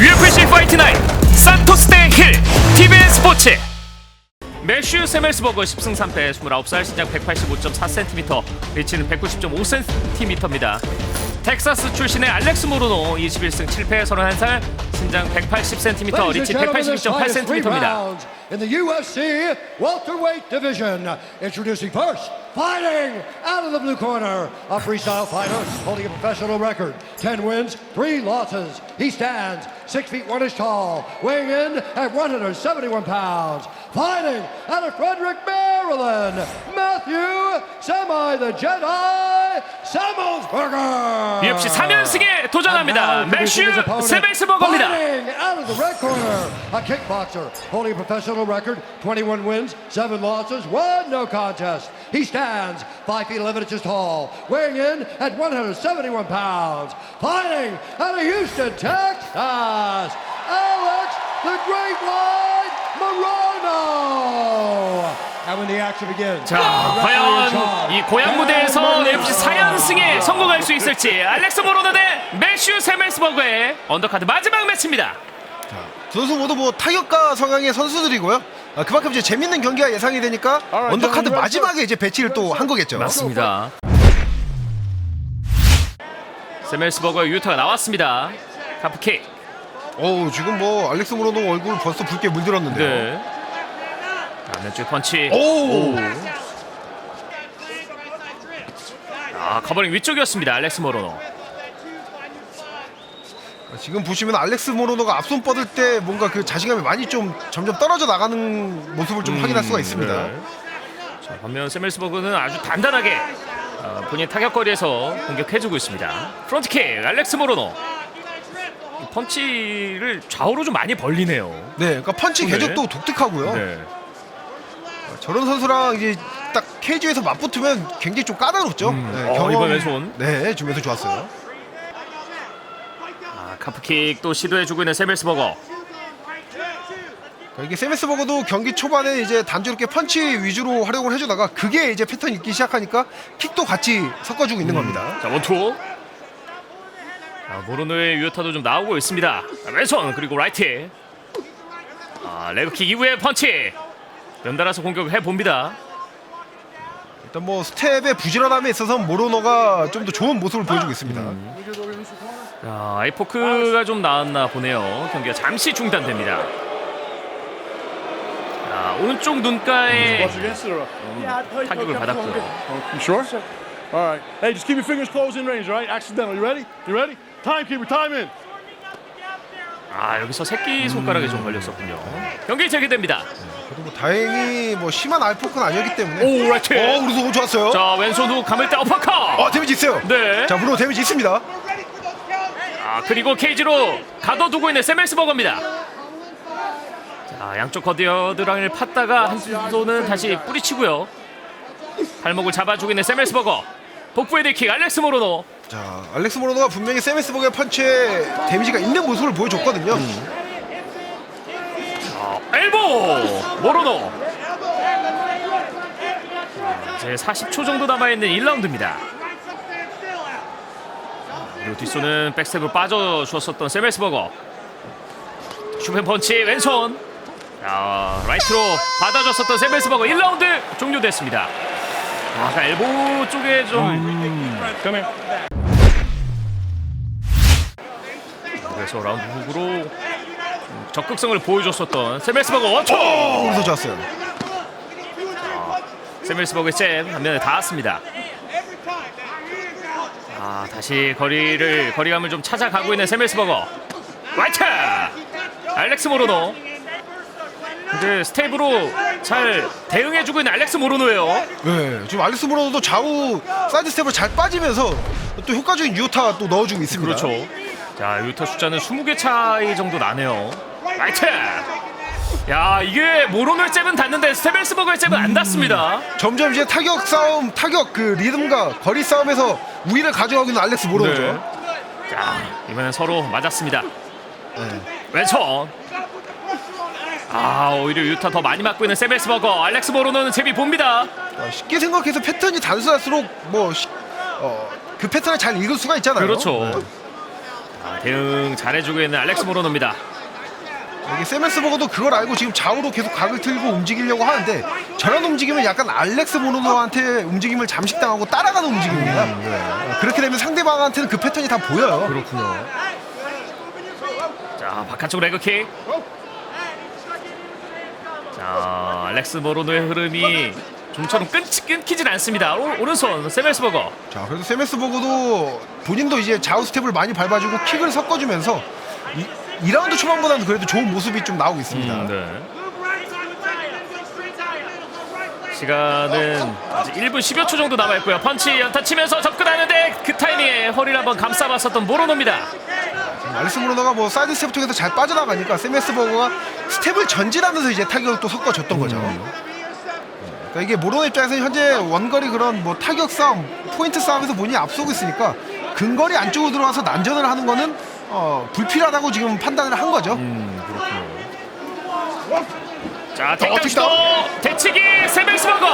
UFC 파이트 나잇 산토스 대힐 TBS 스포츠 매슈 세멜스버거 10승 3패 29살 신장 185.4cm 리치는 190.5cm입니다 텍사스 출신의 알렉스 모르노 21승 7패 31살 신장 180cm 리치 182.8cm입니다 In the UFC welterweight division, introducing first, fighting out of the blue corner, a freestyle fighter holding a professional record, 10 wins, 3 losses. He stands 6 feet 1 inch tall, weighing in at 171 pounds. Fighting out of Frederick, Maryland, Matthew Semi the Jedi Samuelsberger. UFC 3연승에 도전합니다 매슈 세멜스버거입니다 Fighting out of the red corner, a kickboxer holding a professional record, 21 wins, 7 losses, 1 no contest. He stands 5 feet 11 inches tall, weighing in at 171 pounds. Fighting out of Houston, Texas, Alex the Great White Morono. 자, 과연 이 고향 무대에서 UFC 4연승에 성공할 수 있을지 알렉스 모로노 대 매슈 세멜스버거의 언더카드 마지막 매치입니다. 두 선수 모두 뭐 타격가 성향의 선수들이고요. 아, 그만큼 이제 재밌는 경기가 예상이 되니까 언더카드 마지막에 이제 배치를 또 한 거겠죠. 맞습니다. 세멜스버거 유타가 나왔습니다. 카프킥. 어우 지금 뭐 알렉스 모로노 얼굴 벌써 붉게 물들었는데요. 네. 자, 왼쪽 펀치. 오. 아, 커버링 위쪽이었습니다. 알렉스 모로노. 지금 보시면 알렉스 모로노가 앞손 뻗을 때 뭔가 그 자신감이 많이 좀 점점 떨어져 나가는 모습을 좀 확인할 수가 있습니다. 네. 자, 반면 세멜스버그는 아주 단단하게 어, 본인 타격 거리에서 공격해주고 있습니다. 프론트킥 알렉스 모로노. 이 펀치를 좌우로 좀 많이 벌리네요. 네, 그러니까 펀치 네. 궤적도 독특하고요. 네. 저런 선수랑 이제 딱 케이지에서 맞붙으면 굉장히 좀 까다롭죠. 네, 어, 이번 왼손. 네, 좀 왼손 좋았어요. 아, 카프킥 또 시도해주고 있는 세멜스버거. 그러니까 이게 세메스 버거도 경기 초반에 이제 단조롭게 펀치 위주로 활용을 해주다가 그게 이제 패턴이 있기 시작하니까 킥도 같이 섞어주고 있는 겁니다. 자 원투. 아, 모로노의 유효타도 좀 나오고 있습니다. 자, 왼손 그리고 라이트. 아 레그킥 이후에 펀치. 연달아서 공격을 해봅니다. 일단 뭐 스텝의 부지런함에 있어서 모로노가 좀 더 좋은 모습을 보여주고 있습니다. 자, 아이포크가 좀 나왔나 보네요. 경기가 잠시 중단됩니다. 자, 오른쪽 눈가에 타격을 받았고요. You sure? All right. Hey, just keep your fingers closed in range, all right? Accidental. You ready? You ready? Timekeeper, time in. 아 여기서 새끼 손가락에 좀 걸렸었군요. 경기 재개됩니다. 그래도 뭐 다행히 뭐 심한 알포크는 아니었기 때문에. 오 라이트. 어, 우리 너무 좋았어요. 자 왼손 후 감을 때 어퍼컷. 어, 데미지 있어요. 네. 자, 브로 데미지 있습니다. 아 그리고 케이지로 가둬두고 있는 세멜스버거입니다. 자 양쪽 거디어드랑을 팠다가 한 손은 다시 뿌리치고요. 발목을 잡아주고 있는 세멜스버거. 복부의 딜킥 알렉스 모로노. 자, 알렉스 모로노가 분명히 세메스 버거의 펀치에 데미지가 있는 모습을 보여줬거든요. 모로노. 이제 40초 정도 남아있는 1라운드입니다. 그리고 뒷손은 백스텝으로 빠져주었었던 세멜스버거. 슈퍼 펀치 왼손. 자, 라이트로 받아줬었던 세멜스버거 1라운드 종료됐습니다. 아까 엘보 쪽에 좀 here. 그래서 라운드 후으로 좀 적극성을 보여줬었던 세멜스버거 원투. 어, 우리도 좋았어요. 세멜스버그의 잽 한면에 닿았습니다. 아 다시 거리를 거리감을 좀 찾아가고 있는 세멜스버거. 라이트 알렉스 모로노. 근데 스텝으로 잘 대응해주고 있는 알렉스 모로노예요. 네, 지금 알렉스 모로노도 좌우 사이드 스텝을 잘 빠지면서 또 효과적인 유타 또 넣어주고 있습니다. 그렇죠. 자 유타 숫자는 20개 차이 정도 나네요. 라이트. 야 이게 모로노의 잽은 닿는데 스테벨스버거의 잽은 안 닿습니다. 점점 이제 타격 싸움, 타격 그 리듬과 거리 싸움에서 우위를 가져가고 있는 알렉스 모로노죠. 네. 자 이번엔 서로 맞았습니다. 네. 왼손. 아 오히려 유타 더 많이 맞고 있는 세벨스버거 알렉스 모로노는 잽이 봅니다. 어, 쉽게 생각해서 패턴이 단순할수록 뭐그 패턴을 잘 읽을 수가 있잖아요. 그렇죠. 네. 아, 대응 잘해주고 있는 알렉스 모로노입니다. 이게 세메스버거도 그걸 알고 지금 좌우로 계속 각을 틀고 움직이려고 하는데 저런 움직임은 약간 알렉스 모노노한테 움직임을 잠식당하고 따라가는 움직임입니다. 어, 그렇게 되면 상대방한테는 그 패턴이 다 보여요. 그렇군요. 자 바깥쪽 레그킥. 자 알렉스 모로노의 흐름이 좀처럼 끊지, 끊기질 않습니다. 오, 오른손 세멜스버거. 자, 그래도 세메스버거도 본인도 이제 좌우 스텝을 많이 밟아주고 킥을 섞어주면서 이, 2라운드 초반보다는 그래도 좋은 모습이 좀 나오고 있습니다. 음, 네. 시간은 아직 1분 10여 초 정도 남아있고요. 펀치 연타 치면서 접근하는데 그 타이밍에 허리를 한번 감싸봤었던 모로노입니다. 알리스 모로너가 뭐 사이드 스텝 쪽에서 잘 빠져나가니까 세메스 버거가 스텝을 전진하면서 이제 타격을 또 섞어줬던 거죠. 그러니까 이게 모로너 입장에서는 현재 원거리 그런 뭐 타격 싸움, 포인트 싸움에서 본인이 앞서고 있으니까 근거리 안쪽으로 들어와서 난전을 하는 거는 어, 불필요하다고 지금 판단을 한 거죠. 자, 택다시도 대치기 세멜스 버거.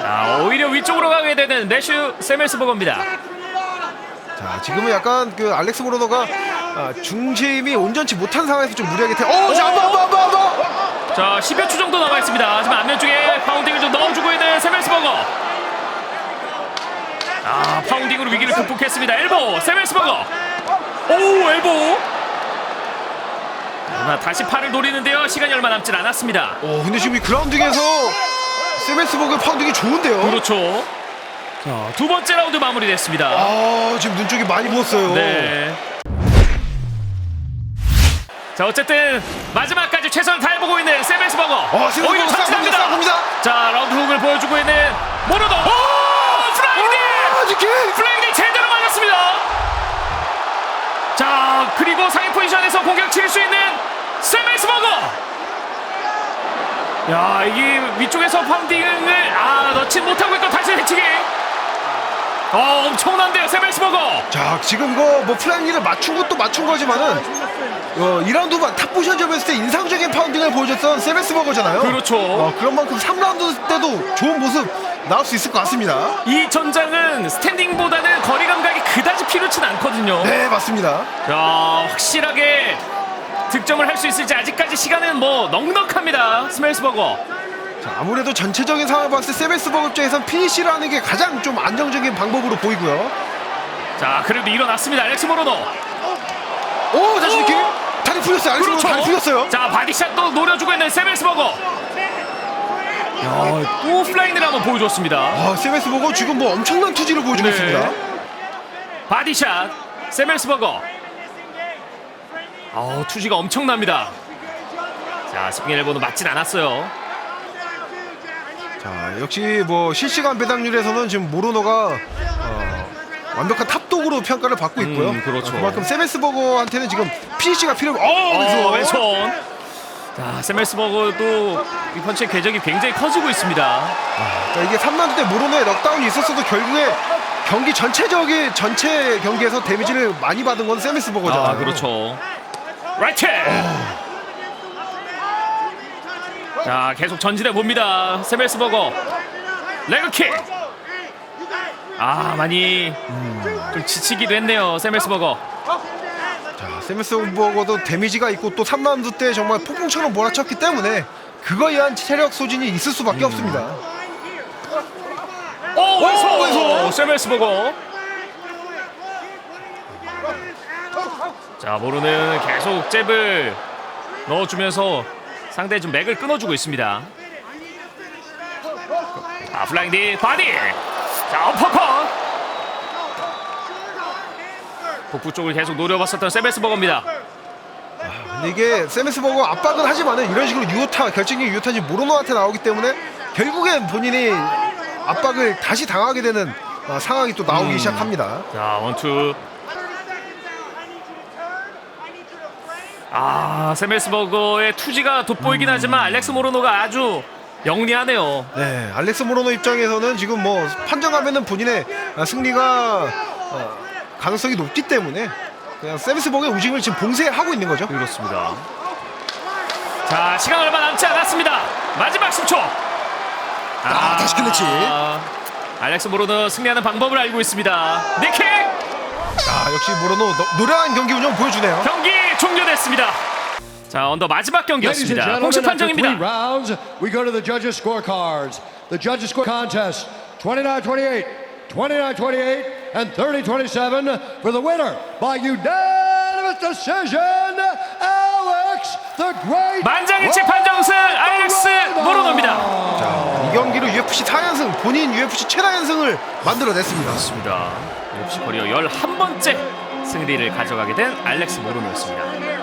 자, 오히려 위쪽으로 가게 되는 내슈 세멜스 버거입니다. 자, 지금은 약간 그 알렉스 모로너가 아, 중심이 온전치 못한 상황에서 좀 무리하게 태. 어, 자, 한번, 한번, 한번, 한번. 자, 10여 초 정도 남아 있습니다. 하지만 안면 쪽에 파운딩을 좀 넣어주고 있는 세멜스버거. 아, 파운딩으로 위기를 극복했습니다. 엘보 세멜스버거. 오, 엘보. 그러나 다시 팔을 노리는데요. 시간이 얼마 남질 않았습니다. 어, 근데 지금 이 그라운딩에서 세메스버그 파운딩이 좋은데요. 그렇죠. 자, 두 번째 라운드 마무리됐습니다. 아, 지금 눈 쪽이 많이 부었어요. 네. 자 어쨌든 마지막까지 최선을 다해보고 있는 세메스 버거 어, 세메스 오히려 버거 전진합니다. 싹자 라운드 훅을 보여주고 있는 모노도. 오 플라이딩! 아, 이렇게. 플라이딩 제대로 맞았습니다. 자 그리고 상위 포지션에서 공격 칠 수 있는 세메스 버거 야 이게 위쪽에서 파운딩을 아 넣지 못하고 있고 다시 해치기. 어 엄청난데요 세메스 버거 자, 지금 이거 뭐 플라잉리를 맞춘 것도 맞춘 거지만은 어, 2라운드 탑 포지션 점했을 때 인상적인 파운딩을 보여줬던 세메스버거잖아요. 그렇죠. 어, 그런 만큼 3라운드 때도 좋은 모습 나올 수 있을 것 같습니다. 이 전장은 스탠딩보다는 거리 감각이 그다지 필요치 않거든요. 네, 맞습니다. 자, 확실하게 득점을 할 수 있을지 아직까지 시간은 뭐 넉넉합니다. 스멜스버거. 자, 아무래도 전체적인 상황을 봤을 때 세메스버거 입장에선 피니시를 하는 게 가장 좀 안정적인 방법으로 보이고요. 자, 그래도 일어났습니다. 알렉스 모로노. 오, 다시 이렇게 다리 풀렸어요. 그렇죠. 다리 풀렸어요. 자, 바디샷도 노려주고 있는 세멜스버거. 야, 또 플라잉을 한번 보여줬습니다. 아, 세메스버거 지금 뭐 엄청난 투지를 보여주고 네. 있습니다. 바디샷 세멜스버거. 아우, 투지가 엄청납니다. 자, 스핑 엘보는 맞진 않았어요. 자, 역시 뭐 실시간 배당률에서는 지금 모로노가 어, 완벽한 탑독으로 평가를 받고 있고요. 음, 그렇죠. 어, 그만큼 세메스버거한테는 지금 피니시가 필요. 어, 어, 왼손. 왼손. 자, 세멜스버거도 이 펀치의 궤적이 굉장히 커지고 있습니다. 자, 이게 3라운드 때 모로노의 넉다운이 있었어도 결국에 경기 전체적인 전체 경기에서 데미지를 많이 받은 건 세메스버거잖아요. 아, 그렇죠. 라이트. 자, 계속 전진해 봅니다. 세멜스버거. 레그킥. 아, 많이 좀 지치기도 했네요. 세멜스버거. 자, 세메스버거도 데미지가 있고 또 3라운드 때 정말 폭풍처럼 몰아쳤기 때문에 그거에 의한 체력 소진이 있을 수밖에 없습니다. 오, 왼손. 왼손. 세멜스버거. 자, 모르는 계속 잽을 넣어주면서 상대의 좀 맥을 끊어주고 있습니다. 아, 플라잉 디 바디. 자, 어퍼컷. 복부 쪽을 계속 노려봤었던 세베스버거입니다. 근데 이게 세메스버거 압박은 하지만은 이런 식으로 유효타 결정적인 유효타지 모로노한테 나오기 때문에 결국엔 본인이 압박을 다시 당하게 되는 어, 상황이 또 나오기 시작합니다. 자, 원투. 아, 세멜스버거의 투지가 돋보이긴 하지만 알렉스 모로노가 아주 영리하네요. 네, 알렉스 모로노 입장에서는 지금 뭐 판정하면은 본인의 아, 승리가 어, 가능성이 높기 때문에 그냥 세메스버거의 움직임을 지금 봉쇄하고 있는 거죠. 그렇습니다. 자, 시간 얼마 남지 않았습니다. 마지막 10초. 아, 다시 클래치. 알렉스 모로노 승리하는 방법을 알고 있습니다. 니킥! 아, 역시 모로노 노- 노련한 경기 운영 보여주네요. 경기 종료됐습니다. 자, 언더 마지막 경기였습니다. 공식 판정입니다. rounds, we go to the judges' scorecards. The judges' score contest 29-28, 29-28, and 30-27 for the winner by unanimous decision, Alex the Great. 만장일치 판정승 알렉스 모로노입니다. 이 경기로 UFC 4연승 본인 UFC 최다 연승을 만들어냈습니다. 맞습니다. UFC 커리어 11번째 승리를 가져가게 된 알렉스 모로노였습니다.